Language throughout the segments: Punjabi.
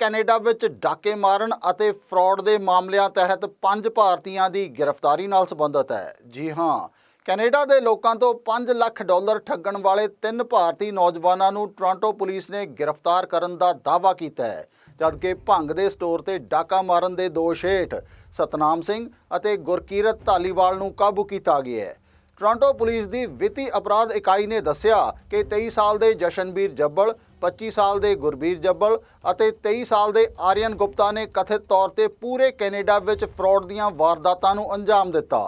ਕੈਨੇਡਾ ਵਿੱਚ ਡਾਕੇ ਮਾਰਨ ਅਤੇ ਫਰਾਡ ਦੇ ਮਾਮਲਿਆਂ ਤਹਿਤ ਪੰਜ ਭਾਰਤੀਆਂ ਦੀ ਗ੍ਰਿਫਤਾਰੀ ਨਾਲ ਸੰਬੰਧਿਤ ਹੈ। ਜੀ ਹਾਂ, ਕੈਨੇਡਾ ਦੇ ਲੋਕਾਂ ਤੋਂ 5 ਲੱਖ ਡਾਲਰ ਠੱਗਣ ਵਾਲੇ ਤਿੰਨ ਭਾਰਤੀ ਨੌਜਵਾਨਾਂ ਨੂੰ ਟੋਰਾਂਟੋ ਪੁਲਿਸ ਨੇ ਗ੍ਰਿਫਤਾਰ ਕਰਨ ਦਾ ਦਾਅਵਾ ਕੀਤਾ ਹੈ, ਜਦਕਿ ਭੰਗ ਦੇ ਸਟੋਰ ਤੇ ਡਾਕਾ ਮਾਰਨ ਦੇ ਦੋਸ਼ ਹੇਠ ਸਤਨਾਮ ਸਿੰਘ ਅਤੇ ਗੁਰਕੀਰਤ ਧਾਲੀਵਾਲ ਨੂੰ ਕਾਬੂ ਕੀਤਾ ਗਿਆ ਹੈ। ਟੋਰਾਂਟੋ ਪੁਲਿਸ ਦੀ ਵਿੱਤੀ ਅਪਰਾਧ ਇਕਾਈ ਨੇ ਦੱਸਿਆ ਕਿ 23 ਸਾਲ ਦੇ ਜਸ਼ਨਵੀਰ ਜੱਬਲ 25 ਸਾਲ ਦੇ ਗੁਰਬੀਰ ਜੱਬਲ ਅਤੇ 23 ਸਾਲ ਦੇ ਆਰੀਅਨ ਗੁਪਤਾ ਨੇ ਕਥਿਤ ਤੌਰ ਤੇ ਪੂਰੇ ਕੈਨੇਡਾ ਵਿੱਚ ਫਰਾਡ ਦੀਆਂ ਵਾਰਦਾਤਾਂ ਨੂੰ ਅੰਜਾਮ ਦਿੱਤਾ।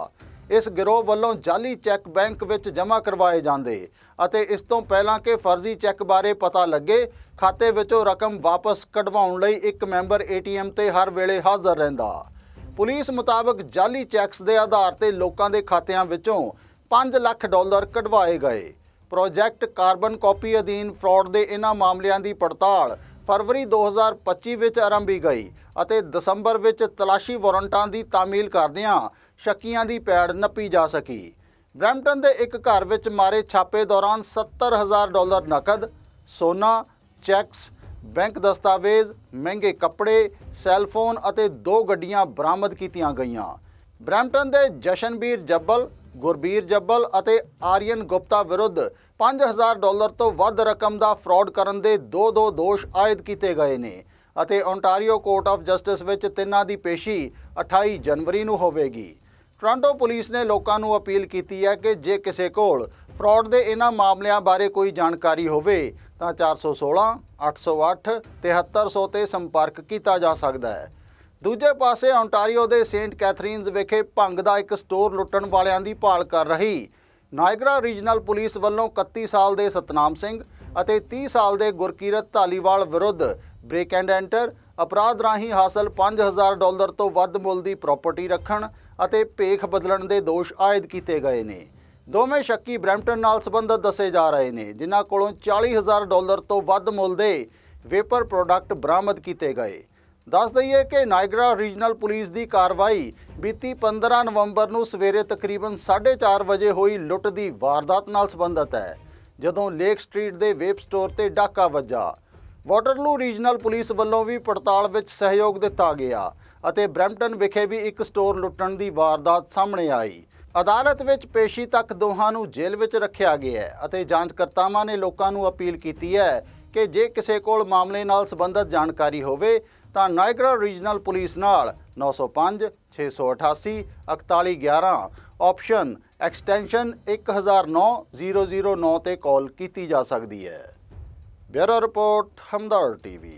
ਇਸ ਗਿਰੋਹ ਵੱਲੋਂ ਜਾਲੀ ਚੈੱਕ ਬੈਂਕ ਵਿੱਚ ਜਮ੍ਹਾਂ ਕਰਵਾਏ ਜਾਂਦੇ ਅਤੇ ਇਸ ਤੋਂ ਪਹਿਲਾਂ ਕਿ ਫਰਜ਼ੀ ਚੈੱਕ ਬਾਰੇ ਪਤਾ ਲੱਗੇ, ਖਾਤੇ ਵਿੱਚੋਂ ਰਕਮ ਵਾਪਸ ਕਢਵਾਉਣ ਲਈ ਇੱਕ ਮੈਂਬਰ ਏਟੀਐਮ ਤੇ ਹਰ ਵੇਲੇ ਹਾਜ਼ਰ ਰਹਿੰਦਾ। ਪੁਲਿਸ ਮੁਤਾਬਕ ਜਾਲੀ ਚੈੱਕਸ ਦੇ ਆਧਾਰ ਤੇ ਲੋਕਾਂ ਦੇ ਖਾਤਿਆਂ ਵਿੱਚੋਂ 5 ਲੱਖ ਡਾਲਰ ਕਢਵਾਏ ਗਏ। ਪ੍ਰੋਜੈਕਟ ਕਾਰਬਨ ਕਾਪੀ ਅਧੀਨ ਫਰਾਡ ਦੇ ਇਹਨਾਂ ਮਾਮਲਿਆਂ ਦੀ ਪੜਤਾਲ ਫਰਵਰੀ 2025 ਵਿੱਚ ਆਰੰਭੀ ਗਈ ਅਤੇ ਦਸੰਬਰ ਵਿੱਚ ਤਲਾਸ਼ੀ ਵਾਰੰਟਾਂ ਦੀ ਤਾਮੀਲ ਕਰਦਿਆਂ ਸ਼ੱਕੀਆਂ ਦੀ ਪੈੜ ਨੱਪੀ ਜਾ ਸਕੀ। ਬ੍ਰੈਂਪਟਨ ਦੇ ਇੱਕ ਘਰ ਵਿੱਚ ਮਾਰੇ ਛਾਪੇ ਦੌਰਾਨ 70000 ਡਾਲਰ ਨਕਦ, ਸੋਨਾ, ਚੈੱਕਸ, ਬੈਂਕ ਦਸਤਾਵੇਜ਼, ਮਹਿੰਗੇ ਕੱਪੜੇ ਸੈੱਲਫੋਨ ਅਤੇ ਦੋ ਗੱਡੀਆਂ ਬਰਾਮਦ ਕੀਤੀਆਂ ਗਈਆਂ। ਬ੍ਰੈਂਪਟਨ ਦੇ ਜਸ਼ਨਬੀਰ ਜੱਬਲ ਗੁਰਬੀਰ ਜੱਬਲ ਅਤੇ ਆਰੀਅਨ ਗੁਪਤਾ ਵਿਰੁੱਧ 5000 ਡਾਲਰ ਤੋਂ ਵੱਧ ਰਕਮ ਦਾ ਫਰਾਡ ਕਰਨ ਦੇ ਦੋ ਦੋ ਦੋਸ਼ ਆਇਦ ਕੀਤੇ ਗਏ ਨੇ ਅਤੇ ਓਨਟਾਰੀਓ ਕੋਰਟ ਆਫ ਜਸਟਿਸ ਵਿੱਚ ਤਿੰਨਾਂ ਦੀ ਪੇਸ਼ੀ 28 ਜਨਵਰੀ ਨੂੰ ਹੋਵੇਗੀ। ਟੋਰਾਂਟੋ ਪੁਲਿਸ ਨੇ ਲੋਕਾਂ ਨੂੰ ਅਪੀਲ ਕੀਤੀ ਹੈ ਕਿ ਜੇ ਕਿਸੇ ਕੋਲ ਫਰਾਡ ਦੇ ਇਹਨਾਂ ਮਾਮਲਿਆਂ ਬਾਰੇ ਕੋਈ ਜਾਣਕਾਰੀ ਹੋਵੇ, ਤਾਂ 416 808 7300 ਤੇ ਸੰਪਰਕ ਕੀਤਾ ਜਾ ਸਕਦਾ ਹੈ। ਦੂਜੇ ਪਾਸੇ ਓਨਟਾਰੀਓ ਦੇ ਸੇਂਟ ਕੈਥਰੀਨਜ਼ ਵਿਖੇ ਭੰਗ ਦਾ ਇੱਕ ਸਟੋਰ ਲੁੱਟਣ ਵਾਲਿਆਂ ਦੀ ਭਾਲ ਕਰ ਰਹੀ। ਨਾਇਗਰਾ ਰੀਜਨਲ ਪੁਲਿਸ ਵੱਲੋਂ 31 ਸਾਲ ਦੇ ਸਤਨਾਮ ਸਿੰਘ ਅਤੇ 30 ਸਾਲ ਦੇ ਗੁਰਕੀਰਤ ਧਾਲੀਵਾਲ ਵਿਰੁੱਧ ਬ੍ਰੇਕ ਐਂਡ ਐਂਟਰ, ਅਪਰਾਧ ਰਾਹੀਂ ਹਾਸਲ 5000 ਡਾਲਰ ਤੋਂ ਵੱਧ ਮੁੱਲ ਦੀ ਪ੍ਰਾਪਰਟੀ ਰੱਖਣ ਅਤੇ ਭੇਖ ਬਦਲਣ ਦੇ ਦੋਸ਼ ਆਇਦ ਕੀਤੇ ਗਏ ਨੇ। ਦੋਵੇਂ ਸ਼ੱਕੀ ਬ੍ਰੈਂਪਟਨ ਨਾਲ ਸੰਬੰਧਿਤ ਦੱਸੇ ਜਾ ਰਹੇ ਨੇ, ਜਿਨ੍ਹਾਂ ਕੋਲੋਂ 40000 ਡਾਲਰ ਤੋਂ ਵੱਧ ਮੁੱਲ ਦੇ ਵੇਪਰ ਪ੍ਰੋਡਕਟ ਬਰਾਮਦ ਕੀਤੇ ਗਏ। ਦੱਸ ਦਈਏ ਕਿ ਨਾਇਗਰਾ ਰੀਜਨਲ ਪੁਲਿਸ ਦੀ ਕਾਰਵਾਈ ਬੀਤੀ 15 ਨਵੰਬਰ ਨੂੰ ਸਵੇਰੇ ਤਕਰੀਬਨ 4:30 ਵਜੇ ਹੋਈ ਲੁੱਟ ਦੀ ਵਾਰਦਾਤ ਨਾਲ ਸੰਬੰਧਿਤ ਹੈ, ਜਦੋਂ ਲੇਕ ਸਟਰੀਟ ਦੇ ਵੇਬ ਸਟੋਰ ਤੇ ਡਾਕਾ ਵੱਜਾ। ਵਾਟਰਲੂ ਰੀਜਨਲ ਪੁਲਿਸ ਵੱਲੋਂ ਵੀ ਪੜਤਾਲ ਵਿੱਚ ਸਹਿਯੋਗ ਦਿੱਤਾ ਗਿਆ ਅਤੇ ਬ੍ਰੈਂਪਟਨ ਵਿਖੇ ਵੀ ਇੱਕ ਸਟੋਰ ਲੁੱਟਣ ਦੀ ਵਾਰਦਾਤ ਸਾਹਮਣੇ ਆਈ। ਅਦਾਲਤ ਵਿੱਚ ਪੇਸ਼ੀ ਤੱਕ ਦੋਹਾਂ ਨੂੰ ਜੇਲ੍ਹ ਵਿੱਚ ਰੱਖਿਆ ਗਿਆ ਹੈ ਅਤੇ ਜਾਂਚਕਰਤਾਵਾਂ ਨੇ ਲੋਕਾਂ ਨੂੰ ਅਪੀਲ ਕੀਤੀ ਹੈ ਕਿ ਜੇ ਕਿਸੇ ਕੋਲ ਮਾਮਲੇ ਨਾਲ ਸੰਬੰਧਿਤ ਜਾਣਕਾਰੀ ਹੋਵੇ ਤਾਂ ਨਾਇਗਰਾ ਰੀਜਨਲ ਪੁਲਿਸ ਨਾਲ 905 688 4111 ਆਪਸ਼ਨ ਐਕਸਟੈਂਸ਼ਨ 1009 009 ਤੇ ਕਾਲ ਕੀਤੀ ਜਾ ਸਕਦੀ ਹੈ। Bureau report Hamdard TV.